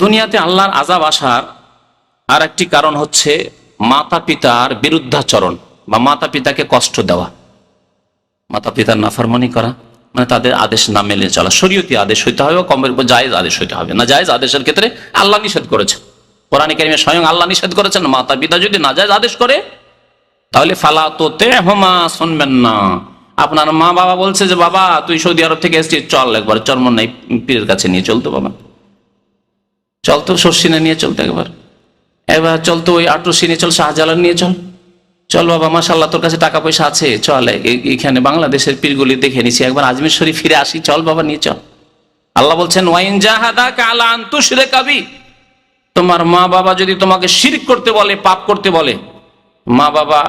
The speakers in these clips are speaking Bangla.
দুনিয়াতে আল্লাহর আজাব আসার আর একটি কারণ হচ্ছে মাতা পিতার বিরুদ্ধাচরণ বা মাতা পিতাকে কষ্ট দেওয়া। মাতা পিতার নাফরমানি করা মানে তাদের আদেশ না মেলে চলা। শরীয়তি আদেশ হইতে হবে কমের জায়েজ আদেশ হইতে হবে। না জায়েজ আদেশের ক্ষেত্রে আল্লাহ নিষেধ করেছেন। কোরআন কারিমে স্বয়ং আল্লাহ নিষেধ করেছেন মাতা পিতা যদি না জায়েজ আদেশ করে, তাহলে ফালা তো তে হোমা শুনবেন না। আপনার মা বাবা বলছে যে, বাবা, তুই সৌদি আরব থেকে এসেছিস, চল একবার চর্ম নাই পীরের কাছে নিয়ে চলতো বাবা। চল তো শর্ষিনে নিয়ে চলতে একবার। এবার চল তো ওই আটরসি নিয়ে চল, শাহজালাল নিয়ে চল। চল বাবা মাসাল্লাহ তোর কাছে টাকা পয়সা আছে। চল এখানে বাংলাদেশের পীরগুলি দেখে নিছি। একবার আজমির শরীফ ফিরে আসি। চল বাবা, নিয়ে চল। আল্লাহ বলছেন, ওয়াইন জাহাদা কালা আন্তুসরে কাবি তোমার মা বাবা যদি তোমাকে শিরিক করতে বলে, পাপ করতে বলে, মা বাবা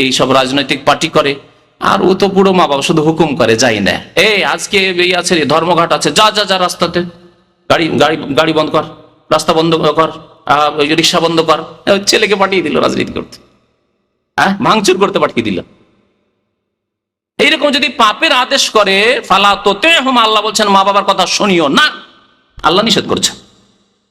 এই সব রাজনৈতিক পার্টি করে, আর ও তো পুরো মা বাবা, শুধু হুকুম করে, যাই না। এই আজকে এই আছে ধর্মঘাট আছে, যা যা যা, রাস্তাতে। গাড়ি গাড়ি গাড়ি বন্ধ কর। রাস্তা বন্ধ কর ওই রিক্সা বন্ধ কর। ছেলেকে পাঠিয়ে দিল, রাজনীতি করতে। হ্যাঁ? ভাঙচুর করতে পাঠিয়ে দিল। এইরকম যদি পাপের আদেশ করে, ফালা তোতে হোম, আল্লাহ বলছেন, মা বাবার কথা শুনিও না। আল্লাহ নিষেধ করছেন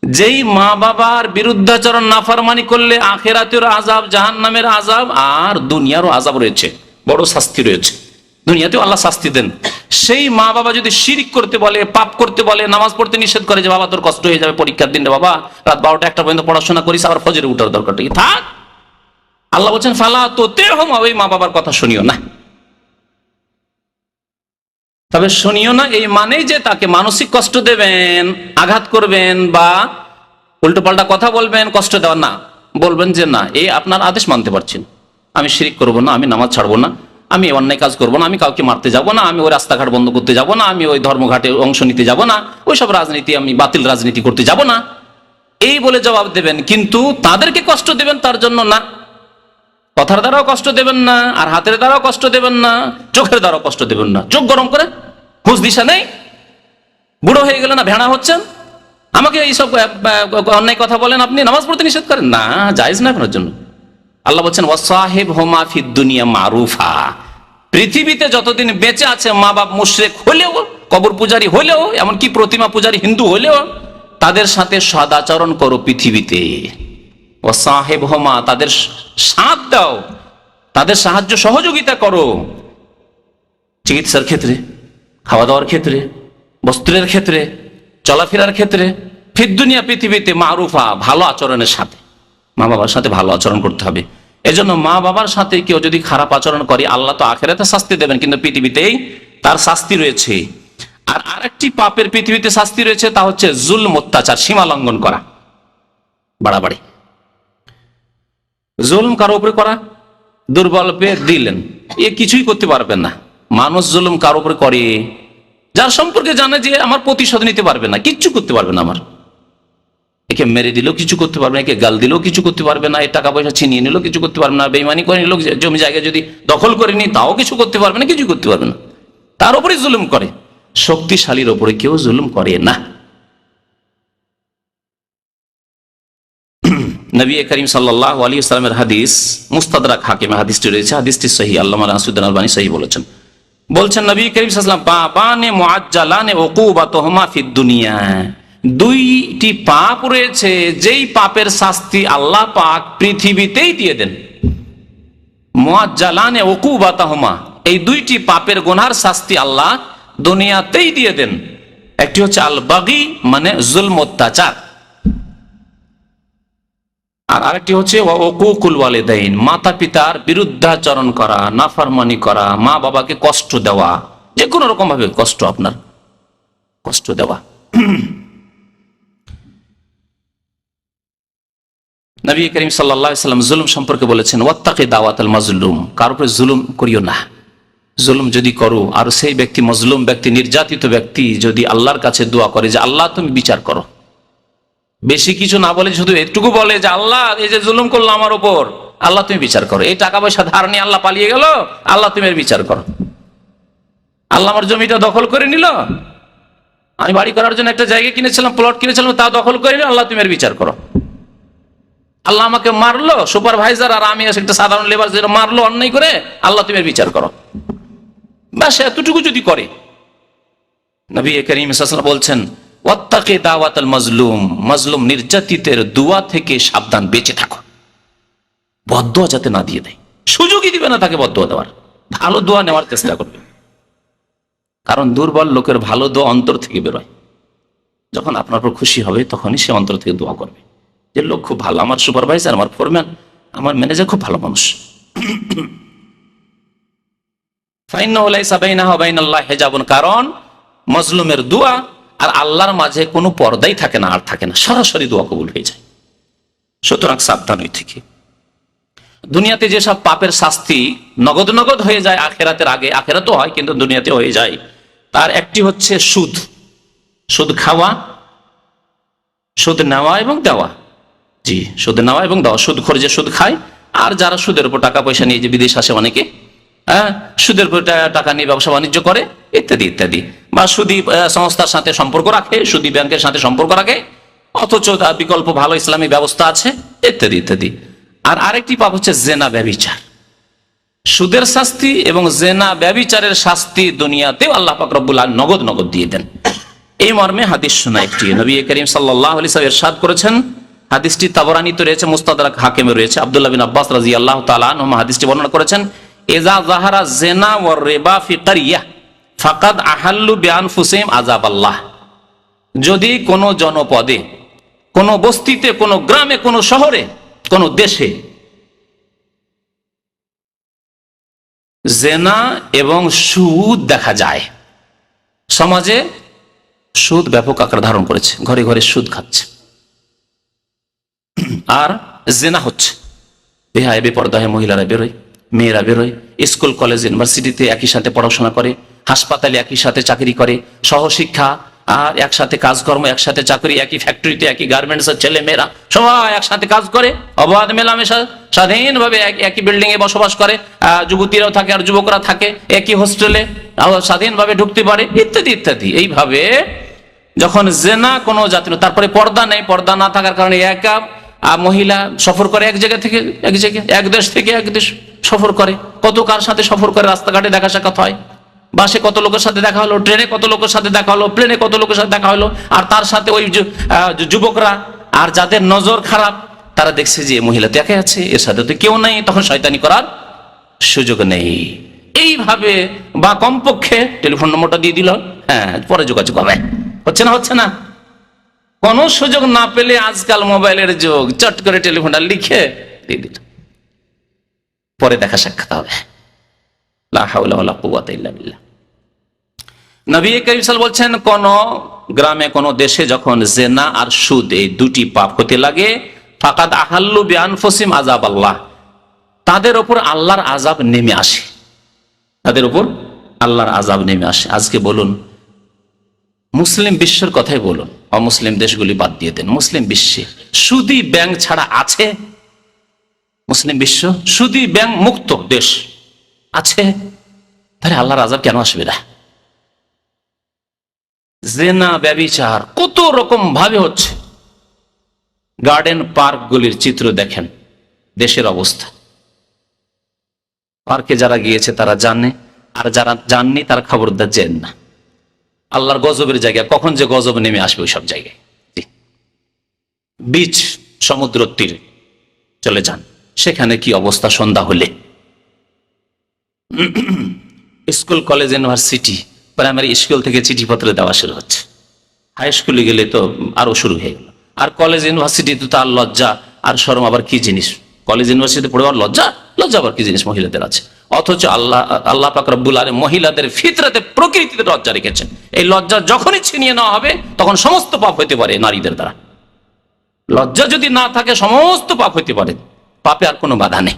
যেই মা বাবার বিরুদ্ধাচরণ নাফরমানি করলে, আখেরাতের আজাব জাহান নামের আজাব আর দুনিয়ারও আজাব রয়েছে, বড় শাস্তি রয়েছে। দুনিয়াতেও আল্লাহ শাস্তি দেন। সেই মা বাবা যদি শিরিক করতে বলে, পাপ করতে বলে, নামাজ পড়তে নিষেধ করে যে, বাবা, তোর কষ্ট হয়ে যাবে পরীক্ষার দিনে বাবা, রাত বারোটা একটা পর্যন্ত পড়াশোনা করিস, আবার ফজরে উঠার দরকার। থাক। আল্লাহ বলছেন, ফালা তো তে হোম ওই মা বাবার কথা শুনিও না। তবে শুনিও না, এই মানেই যে তাকে মানসিক কষ্ট দেবেন, আঘাত করবেন বা উল্টো পাল্টা কথা বলবেন, কষ্ট দেওয়া না। বলবেন যে, না এই আপনার আদেশ মানতে পারছেন আমি শিরিক করব না, আমি নামাজ ছাড়বো না। আমি অন্যায় কাজ করব না, আমি কাউকে মারতে যাব না, আমি ওই রাস্তাঘাট বন্ধ করতে যাব না, আমি ওই ধর্মঘাটে অংশ নিতে যাব না, ওই সব রাজনীতি আমি বাতিল রাজনীতি করতে যাব না। এই বলে জবাব দেবেন, কিন্তু তাদেরকে কষ্ট দেবেন তার জন্য না। কথার দ্বারাও কষ্ট দেবেন না, আর হাতের দ্বারাও কষ্ট দেবেন না, চোখের দ্বারাও কষ্ট দেবেন না। চোখ গরম করে, হুঁশ দিশা নেই, বুড়ো হয়ে গেলে না ভেড়া হচ্ছেন? আমাকে এইসব অন্যায় কথা বলেন আপনি, নামাজ পড়তে নিষেধ করেন? না, জায়েজ না আপনার জন্য। আল্লাহ বলছেন, ওয়াসাহেব হোমা ফিদ দুনিয়া মারুফা। পৃথিবীতে যতদিন বেঁচে আছে মা বাপ মুশরেক হলেও, কবর পূজারী হলেও, এমনকি প্রতিমা পূজারী হিন্দু হলেও, তাদের সাথে সদাচরণ করো পৃথিবীতে। ও সাহেব হোমা তাদের সাথ দাও। তাদের সাহায্য সহযোগিতা করো। চিকিৎসার ক্ষেত্রে খাওয়া দাওয়ার ক্ষেত্রে, বস্ত্রের ক্ষেত্রে, চলাফেরার ক্ষেত্রে, ফির দুনিয়া পৃথিবীতে মারুফা, ভালো আচরণের সাথে। মা বাবার সাথে ভালো আচরণ করতে হবে। এজন্য মা বাবার সাথে কেউ যদি খারাপ আচরণ করে, আল্লাহ তো আখেরাতে শাস্তি দেবেন, কিন্তু পৃথিবীতেই তার শাস্তি রয়েছে। আর আরেকটি পাপের পৃথিবীতে শাস্তি রয়েছে, তা হচ্ছে জুল অত্যাচার, সীমা লঙ্ঘন করা। বাড়াবাড়ি। জুলম কারও উপরে করা? দুর্বল পেয়ে দিলেন। এ কিছুই করতে পারবেন না। মানুষ জুলুম কারও উপরে করে, যার সম্পর্কে জানে যে আমার প্রতিশোধ নিতে পারবে না, কিচ্ছু করতে পারবে না আমার। একে মেরে দিলেও কিছু করতে পারবে না, একে গাল দিলেও কিছু করতে পারবে না, এ টাকা পয়সা ছিনিয়ে নিলেও কিছু করতে পারবে না বেইমানি করে নিল জমি জায়গা যদি দখল করে নি, তাও কিছু করতে পারবে না কিছু করতে পারবে না। তার উপরে জুলুম করে। শক্তিশালীর ওপরে কেউ জুলুম করে না। নবী করিম সাল্লাহ আলী ইসলামের হাদিস, মুস্তাদরাক হাকিমে হাদিসটি রয়েছে, হাদিসটি সহি আল্লাহ রাসুদ্দিন আলবানী সহি বলেছেন। বলছেন নবী করিম সাল্লাম বাবানে মুআজ্জালানে উকুবাতহুমা ফিদ দুনিয়া। দুইটি পাপ রয়েছে, যেই পাপের শাস্তি আল্লাহ পাক পৃথিবীতেই দিয়ে দেন। মুআজ্জালানে উকুবাতহুমা, এই দুইটি পাপের গোনার শাস্তি আল্লাহ দুনিয়াতেই দিয়ে দেন। একটি হচ্ছে আল বাগি মানে জুলম অত্যাচার আর আরেকটি হচ্ছে ওকুকুল ওয়ালিদাইন মাতা পিতার বিরুদ্ধাচরণ করা, নাফরমানি করা মা বাবাকে কষ্ট দেওয়া যে কোনো রকম ভাবে কষ্ট আপনার, কষ্ট দেওয়া। নবী করিম সাল্লাম জুলুম সম্পর্কে বলেছেন, ওয়াত্তাকে দাওয়াত আল মাজলুম কার উপরে জুলুম করিও না। জুলুম যদি করো, আর সেই ব্যক্তি মজলুম ব্যক্তি, নির্যাতিত ব্যক্তি যদি আল্লাহর কাছে দোয়া করে যে, আল্লাহ, তুমি বিচার করো। বেশি কিছু না বলে শুধু এটুকু বলে যে, আল্লাহ, এই যে জুলুম করল আমার ওপর আল্লাহ, তুমি বিচার করো। এই টাকা পয়সা ধার নিয়ে আল্লাহ পালিয়ে গেল, আল্লাহ, তুমি এর বিচার করো। আল্লাহ আমার জমিটা দখল করে নিল। আমি বাড়ি করার জন্য একটা জায়গা কিনেছিলাম প্লট কিনেছিলাম, তা দখল করে নিল, আল্লাহ, তুমি এর বিচার করো। আল্লাহ আমাকে মারলো সুপারভাইজার আর আমি একটা সাধারণ লেবার যেটা মারলো, অন্যায় করে, আল্লাহ তুমি বিচার করো। ব্যাস, এতটুকু যদি করে, নবী করিম বলছেন, ওয়াত্তাকে দাওয়াতাল মাজলুম মাজলুম নির্যাতিতের দোয়া থেকে সাবধান, বেঁচে থাকো। বদোয়া যাতে না দিয়ে দেয়। সুযোগই দিবে না তাকে বদোয়া দেওয়ার। ভালো দোয়া নেওয়ার চেষ্টা করবে। কারণ দুর্বল লোকের ভালো দোয়া অন্তর থেকে বেরোয়। যখন আপনার উপর খুশি হবে, তখনই সে অন্তর থেকে দোয়া করবে। যে লোক খুব ভালো, আমার সুপারভাইজার আমার ফোরম্যান আমার ম্যানেজার খুব ভালো মানুষ। কারণ মজলুমের দোয়া আর আল্লাহর মাঝে কোনো পর্দাই থাকে না, আর থাকে না। সরাসরি দোয়া কবুল হয়ে যায়। সুতরাং সাবধান হয়ে থেকে। দুনিয়াতে যেসব পাপের শাস্তি নগদ নগদ হয়ে যায় আখেরাতের আগে, আখেরাতও হয়, কিন্তু দুনিয়াতে হয়ে যায়। তার একটি হচ্ছে সুদ। সুদ খাওয়া, সুদ নেওয়া এবং দেওয়া। জি, সুদ নেওয়া এবং দেওয়া। সুদ খোর যে সুদ খায়। আর যারা সুদের উপর টাকা পয়সা নিয়ে যে বিদেশ আসে অনেকে হ্যাঁ সুদের উপর টাকা নিয়ে ব্যবসা বাণিজ্য করে, ইত্যাদি ইত্যাদি। বা সুদী সংস্থার সাথে সম্পর্ক রাখে, সুদী ব্যাংকের সাথে সম্পর্ক রাখে, অথচ বিকল্প ভালো ইসলামী ব্যবস্থা আছে, ইত্যাদি ইত্যাদি। আর আরেকটি পাপ হচ্ছে জেনা ব্যবিচার সুদের শাস্তি এবং জেনা ব্যবিচারের শাস্তি দুনিয়াতেও আল্লাহ পাক রব্বুল আলামিন নগদ নগদ দিয়ে দেন। এই মর্মে হাদিস শোনা একটি। নবী করিম সাল্লাহ সাহেব এরশাদ করেছেন হাদিসটি তাবরানিতে রয়েছে মুস্তাদারাক হাকিমে রয়েছে। আব্দুল্লাহ বিন আব্বাস রাজি আল্লাহ তালান হাদিসটি বর্ণনা করেছেন এজা জাহারা জেনা ও রেবা ফি কারিয়া ফাকাদ আহাল্লু বিয়ান ফুসিম আজাব আল্লাহ যদি কোনো জনপদে, কোনো বস্তিতে, কোনো গ্রামে, কোনো শহরে, কোনো দেশে জেনা এবং সুদ দেখা যায়, সমাজে সুদ ব্যাপক আকার ধারণ করেছে, ঘরে ঘরে সুদ খাচ্ছে। আর জেনা হচ্ছে। বেহায় বেপর্দায় মহিলারা বেরোয়, মেয়েরা বেরোয়, স্কুল, কলেজ, ইউনিভার্সিটিতে একই সাথে পড়াশোনা করে, হাসপাতালে একই সাথে চাকরি করে, সহশিক্ষা আর একসাথে কাজকর্ম, একসাথে চাকরি, একই ফ্যাক্টরিতে একই গার্মেন্টস ছেলে মেয়েরা সবাই একসাথে কাজ করে, অবাধ মেলামেশা, স্বাধীনভাবে এক- একই বিল্ডিং এ বসবাস করে যুবতীরাও থাকে আর যুবকরা থাকে, একই হোস্টেলে স্বাধীনভাবে ঢুকতে পারে, ইত্যাদি ইত্যাদি। এইভাবে যখন জেনা কোনো জাতি তারপরে পর্দা নেই, পর্দা না থাকার কারণে একা আহ, মহিলা সফর করে এক জায়গা থেকে এক জায়গায় এক দেশ থেকে এক দেশ সফর করে। কত কার সাথে সফর করে? রাস্তাঘাটে দেখা সাক্ষাৎ হয়। বাসে কত লোকের সাথে দেখা হলো? ট্রেনে কত লোকের সাথে দেখা হলো? প্লেনে কত লোকের সাথে দেখা হলো? আর তার সাথে ওই যুবকরা আর যাদের নজর খারাপ তারা দেখছে যে মহিলা তো একাই আছে এর সাথে তো কেউ নাই তখন শয়তানি করার সুযোগ নেই। এইভাবে বা কমপক্ষে টেলিফোন নম্বরটা দিয়ে দিল। হ্যাঁ পরে যোগাযোগ হবে। হচ্ছে না হচ্ছে না? কোন সুযোগ না পেলে আজকাল মোবাইলের যুগ। চট করে টেলিফোনটা লিখে দিয়ে দিল পরে দেখা সাক্ষাৎ হবে। বলছেন, কোন গ্রামে, কোন দেশে যখন জেনা আর সুদ এই দুটি পাপ হতে লাগে আজাব আল্লাহ। তাদের ওপর আল্লাহর আজাব নেমে আসে। তাদের উপর আল্লাহর আজাব নেমে আসে। আজকে বলুন, মুসলিম বিশ্বের কথাই বলুন অমুসলিম দেশগুলি বাদ দিয়ে দেন। মুসলিম বিশ্বে সুদি ব্যাংক ছাড়া আছে? মুসলিম বিশ্ব সুদি ব্যাংক মুক্ত দেশ আছে? তাহলে আল্লাহর আজাব কেন আসবে না জেনা, ব্যবিচার, কত রকম ভাবে হচ্ছে। গার্ডেন পার্কগুলির চিত্র দেখেন, দেশের অবস্থা। পার্কে যারা গিয়েছে তারা জানে, আর যারা জাননি তারা খবরদার জেন না। আল্লাহর গজবের জায়গায়, কখন যে গজব নেমে আসবে ওই সব জায়গায়। জি। বিচ সমুদ্র তীরে চলে যান। সেখানে কি অবস্থা সন্ধ্যা হলে? School, college, university, primary school থেকে চিঠিপত্র দেওয়া শুরু হচ্ছে। হাই স্কুলে গেলে তো আরও শুরু হয়ে গেল। আর কলেজ ইউনিভার্সিটিতে তো আর লজ্জা। আর শরম আবার কি জিনিস? কলেজ, ইউনিভার্সিটিতে পড়ে আবার লজ্জা? লজ্জা আবার কি জিনিস মহিলাদের আছে? অথচ আল্লাহ আল্লাহ পাক রব্বুল আলম মহিলাদের ফিতরাতে প্রকৃতিতে লজ্জা রেখেছেন। এই লজ্জা যখনই ছিনিয়ে নেওয়া হবে, তখন সমস্ত পাপ হইতে পারে নারীদের দ্বারা। লজ্জা যদি না থাকে, সমস্ত পাপ হইতে পারে। পাপে আর কোনো বাধা নেই।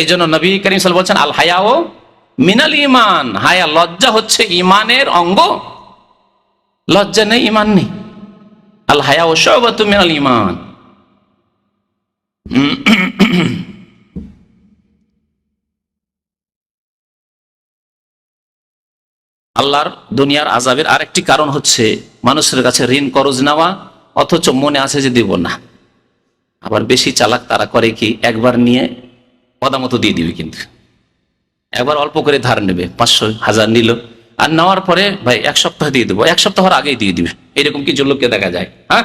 এই জন্য নবী করিম সাল বলছেন আল ও মিনাল ইমান হায়া, লজ্জা হচ্ছে ইমানের অঙ্গ। লজ্জা নেই ইমান নেই। আল হায়া ও সবাত মিনাল ইমান আল্লাহর দুনিয়ার আজাবের আরেকটি কারণ হচ্ছে মানুষের কাছে ঋণ করজ নেওয়া, অথচ মনে আছে যে দিব না। আবার বেশি চালাক তারা করে কি একবার নিয়ে পদামতো দিয়ে দিবে কিন্তু। একবার অল্প করে ধার নেবে, পাঁচশো হাজার নিল, আর নেওয়ার পরে ভাই এক সপ্তাহ দিয়ে দেবো, এক সপ্তাহের আগেই দিয়ে দিবে। এরকম কিছু লোককে দেখা যায় হ্যাঁ?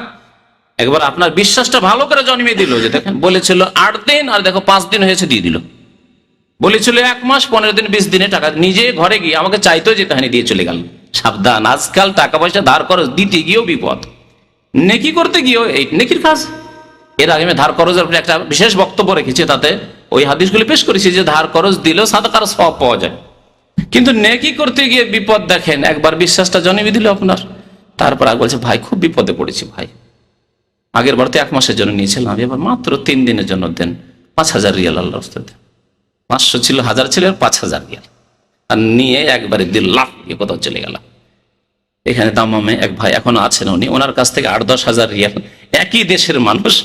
একবার আপনার বিশ্বাসটা ভালো করে জন্মিয়ে দিল যে দেখেন, বলেছিল আট দিন আর দেখো পাঁচ দিন হয়েছে দিয়ে দিল। বলেছিল, এক মাস পনেরো দিন, বিশ দিনে টাকা। নিজে ঘরে গিয়ে আমাকে চাইতেও যেতে হয়নি দিয়ে চলে গেল। সাবধান, আজকাল টাকা পয়সা ধার খরচ দিতে গিয়েও বিপদ। নেকি করতে গিয়েও এই নেকির কাজ। এর আগে আমি ধার খরচের উপরে একটা বিশেষ বক্তব্য রেখেছি, তাতে ওই হাদিসগুলি পেশ করেছি যে ধার খরচ দিলেও সাদাকার সব পাওয়া যায়। কিন্তু নেকি করতে গিয়ে বিপদ দেখেন, একবার বিশ্বাসটা জন্মিয়ে দিল আপনার। তারপর আগে বলছে, ভাই, খুব বিপদে পড়েছি ভাই। আগের বার তো এক মাসের জন্য নিয়েছিলাম, এবার মাত্র তিন দিনের জন্য দেন, পাঁচ হাজার রিয়াল আল্লাহ রাস্তাতে পাঁচশো ছিল, হাজার ছিল আর পাঁচ হাজার রিয়াল আর নিয়ে একবারে দিল লাভ এ কোথাও চলে গেলাম এখানে দামামে এক ভাই এখনও আছেন উনি, ওনার কাছ থেকে আট, দশ হাজার রিয়াল। একই দেশের মানুষ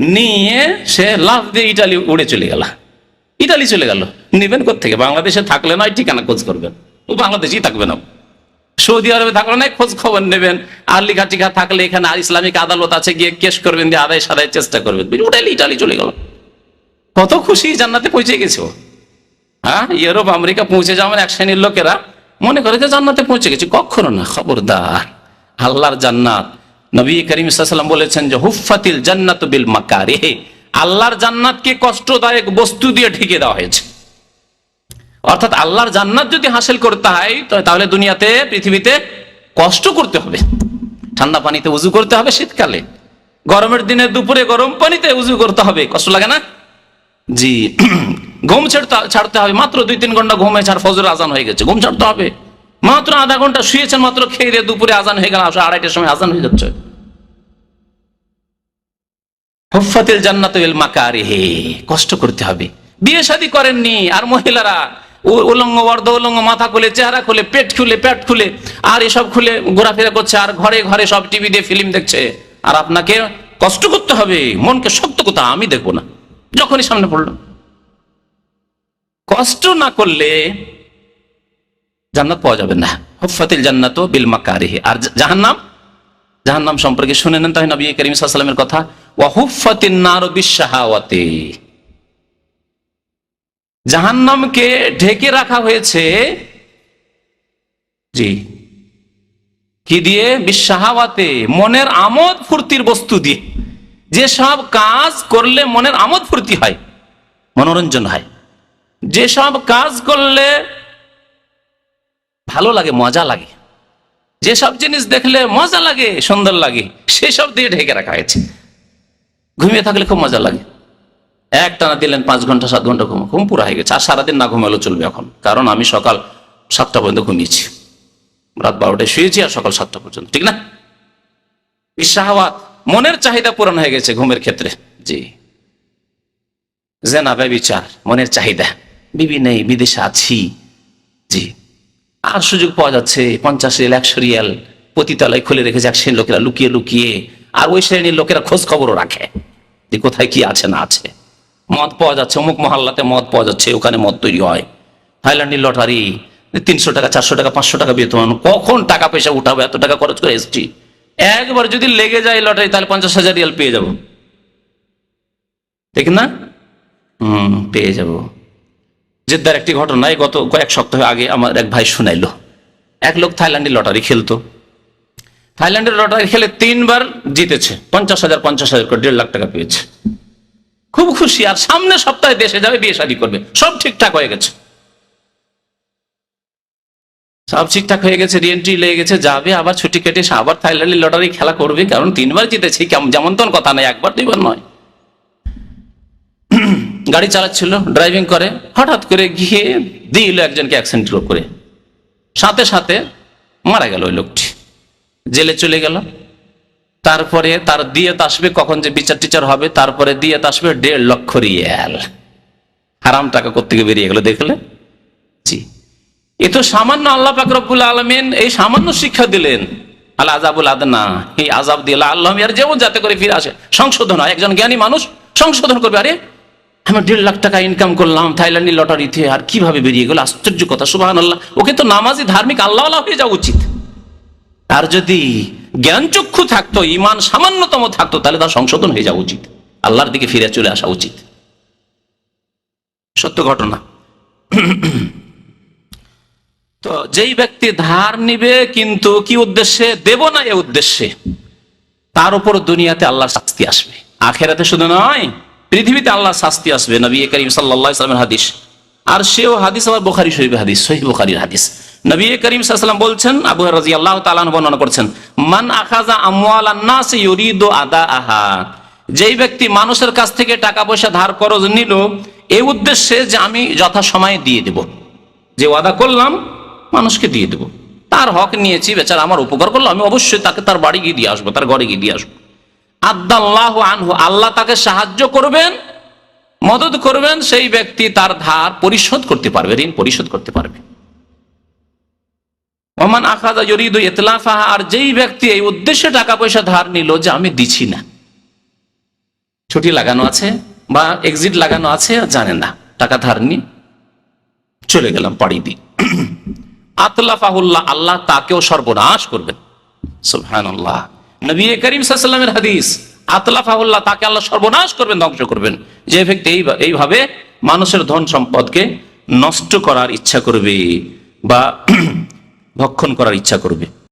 নিয়ে সে লাভ দিয়ে ইটালি উড়ে চলে গেল। ইটালি চলে গেল। নিবেন থেকে বাংলাদেশে থাকলে নয়, ঠিকানা খোঁজ করবেন। ও বাংলাদেশেই থাকবে না। সৌদি আরবে থাকলে নয়, খোঁজ খবর নেবেন। আর লিখা টিখা থাকলে এখানে আর ইসলামিক আদালত আছে, গিয়ে কেস করবেন, দিয়ে আদায় সাদায় চেষ্টা করবেন। ওটাই ইটালি চলে গেল। কত খুশি জান্নাতে পৌঁছে গেছে? হ্যাঁ ইউরোপ, আমেরিকা পৌঁছে যাওয়ার এক শ্রেণির লোকেরা মনে করে যে জান্নাতে পৌঁছে গেছে। কখনো না, খবরদার। আল্লাহর জান্নাত। নবী করিম সাল্লাম বলেছেন যে হুফাতিল জান্নাত বিল মাকারে আল্লাহর জান্নাতকে কষ্টদায়ক বস্তু দিয়ে ঢেকে দেওয়া হয়েছে। অর্থাৎ আল্লাহর জান্নাত যদি হাসিল করতে হয় তাহলে দুনিয়াতে, পৃথিবীতে কষ্ট করতে হবে। ঠান্ডা পানিতে উজু করতে হবে শীতকালে। গরমের দিনে দুপুরে গরম পানিতে উজু করতে হবে। কষ্ট লাগে না? জি, ঘুম ছাড়তে হবে। মাত্র দুই তিন ঘণ্টা ঘুমে ছাড়, ফজর আজান হয়ে গেছে, ঘুম ছাড়তে হবে। মাত্র আধা ঘণ্টা শুয়েছেন, মাত্র খেয়ে দিয়ে দুপুরে আজান হয়ে গেল, আসলে আড়াইটার সময় আজান হয়ে যাচ্ছে। জান্নাত কষ্ট করতে হবে। বিয়ে শাদী করেননি, আর মহিলারা উলঙ্গ অর্ধ উলঙ্গ মাথা খুলে, চেহারা খুলে, পেট খুলে পেট খুলে, আর এসব খুলে ঘোরাফেরা করছে, আর ঘরে ঘরে সব টিভি দিয়ে ফিল্ম দেখছে। আর আপনাকে কষ্ট করতে হবে, মনকে শক্ত করতে আমি দেখব না। যখনই সামনে পড়ল। কষ্ট না করলে জান্নাত পাওয়া যাবে না। হুফাতিল জান্নাত বিল মাকারিহি। আর জাহান্নাম? জাহান্নাম সম্পর্কে শুনে নেন তাই নবী করিম সাল্লামের কথা। ওয়াহুফাতিন নার বিশাহাওয়াতে জাহান্নামকে ঢেকে রাখা হয়েছে জি। কি দিয়ে? বিশাহাওয়াতে মনের আমোদ ফুর্তির বস্তু দিয়ে। যেসব কাজ করলে মনের আমোদ ফুর্তি হয়, মনোরঞ্জন হয়। যেসব কাজ করলে ভালো লাগে, মজা লাগে। যেসব জিনিস দেখলে মজা লাগে, সুন্দর লাগে সেসব দিয়ে ঢেকে রাখা হয়েছে। ঘুমিয়ে থাকলে খুব মজা লাগে। এক টানা দিলেন, পাঁচ ঘণ্টা, সাত ঘণ্টা ঘুম ঘুম পুরা হয়ে গেছে। আর সারাদিন না ঘুমালেও চলবে এখন, কারণ আমি সকাল সাতটা পর্যন্ত ঘুমিয়েছি। রাত বারোটায় শুয়েছি আর সকাল সাতটা পর্যন্ত, ঠিক না? ইশাহাওয়াত। মনের চাহিদা পূরণ হয়ে গেছে ঘুমের ক্ষেত্রে। জি। জেনা বিচার, মনের চাহিদা। বিবি নেই, বিদেশে আছি। জি। আর সুযোগ পাওয়া যাচ্ছে, পঞ্চাশ রিয়াল, একশো রিয়াল পতিতালয় খুলে রেখেছে এক শ্রেণির লোকেরা লুকিয়ে লুকিয়ে, আর ওই শ্রেণির লোকেরা খোঁজ খবরও রাখে। যে কোথায় কি আছে না আছে। মদ পাওয়া যাচ্ছে, অমুক মহল্লাতে মদ পাওয়া যাচ্ছে, ওখানে মদ তৈরি হয়। থাইল্যান্ডের লটারি, তিনশো টাকা, চারশো টাকা, পাঁচশো টাকা বেতন কখন টাকা পয়সা উঠাবো, এত টাকা খরচ করে এসছি? একবার যদি লেগে যায় লটারি, তাহলে পঞ্চাশ হাজার রিয়াল পেয়ে যাব। ঠিক না? হুম, পেয়ে যাব। জেদ্দার একটি ঘটনা এই গত কয়েক সপ্তাহ আগে আমার এক ভাই শুনাইলো। এক লোক থাইল্যান্ডের লটারি খেলতো। থাইল্যান্ডের লটারি খেলে তিনবার জিতেছে। পঞ্চাশ হাজার পঞ্চাশ হাজার করে দেড় লাখ টাকা পেয়েছে। খুব খুশি, আর সামনে সপ্তাহে দেশে যাবে, বিয়ে শাদী করবে। সব ঠিকঠাক হয়ে গেছে। সব ঠিকঠাক হয়ে গেছে রিএন্ট্রি লেগে গেছে, যাবে, আবার ছুটি কেটে আবার থাইল্যান্ডের লটারি খেলা করবে, কারণ তিনবার জিতেছি যেমন তেমন কথা নেই একবার, দুইবার নয়। গাড়ি চালাচ্ছিল ড্রাইভিং করে, হঠাৎ করে গিয়ে দিল একজনকে অ্যাক্সিডেন্ট করে। সাথে সাথে মারা গেল ওই লোকটি। জেলে চলে গেল। তারপরে তার দিয়ে আসবে কখন যে বিচার টিচার হবে, তারপরে দিয়ে আসবে দেড় লক্ষ রিয়াল। হারাম টাকা কোথেকে বেরিয়ে গেল, দেখলে? জি। এ তো সামান্য আল্লাহ পাক রব্বুল আলমিন এই সামান্য শিক্ষা দিলেন। আল আজাবুল আদনা, এই আজাব দিয়ে আল্লাহ আর যেমন যাতে করে ফিরে আসে। সংশোধন হয়, একজন জ্ঞানী মানুষ সংশোধন করবে, আরে আমি দেড় লাখ টাকা ইনকাম করলাম থাইল্যান্ডের লটারিতে আর কীভাবে বেরিয়ে গেল? আশ্চর্য কথা সুবাহ আল্লাহ ওকে তো নামাজি, ধার্মিক আল্লাহ আল্লাহ হয়ে যাওয়া উচিত। আর যদি জ্ঞান চক্ষু থাকতো ইমান সামান্যতম থাকতো, তাহলে তার সংশোধন হয়ে যাওয়া উচিত। আল্লাহর দিকে ফিরে চলে আসা উচিত। সত্য ঘটনা। তো যেই ব্যক্তি ধার নিবে, কিন্তু কি উদ্দেশ্যে? দেব না এ উদ্দেশ্যে। তার উপর দুনিয়াতে আল্লাহ শাস্তি আসবে। আখেরাতে শুধু নয়, পৃথিবীতে আল্লাহ শাস্তি আসবে। নবী করিম ইসলামের হাদিস। আর সেও হাদিস, আবার বোখারি শরীফ হাদিস সহি বোখারির হাদিস। নবী করিম সাল্লাম বলছেন, আবু রাজি আল্লাহ তালান বর্ণনা করছেন, মান আখাজা আমওয়াল আদা আহা যেই ব্যক্তি মানুষের কাছ থেকে টাকা পয়সা ধার করজ নিল এই উদ্দেশ্যে যে আমি যথা যথাসময়ে দিয়ে দেব। যে ওয়াদা করলাম মানুষকে দিয়ে দেবো। তার হক নিয়েছি, বেচারা আমার উপকার করল, আমি অবশ্যই তাকে তার বাড়ি গিয়ে দিয়ে আসব, তার ঘরে গিয়ে দিয়ে আসব। আদাল্লাহ আনহু, আল্লাহ তাকে সাহায্য করবেন মদত করবেন, সেই ব্যক্তি তার ধার পরিশোধ করতে পারবে, ঋণ পরিশোধ করতে পারবে। ওমান আখাদা জরিদু আর যেই ব্যক্তি এই উদ্দেশ্যে টাকা পয়সা ধার নিল যে আমি দিছি না। ছুটি লাগানো আছে বা এক্সিট লাগানো আছে, জানে না, টাকা ধার নি চলে গেলাম, পাড়ি দি আতলাফাহুল্লাহ, আল্লাহ তাকেও সর্বনাশ করবেন। সুবহানাল্লাহ। নবী করিম সাল্লামের হাদিস, আতলাফাহুল্লাহ তাকে আল্লাহ সর্বনাশ করবেন, ধ্বংস করবেন। যে ব্যক্তি এই- এইভাবে মানুষের ধন সম্পদকে নষ্ট করার ইচ্ছা করবে বা ভক্ষণ করার ইচ্ছা করবে।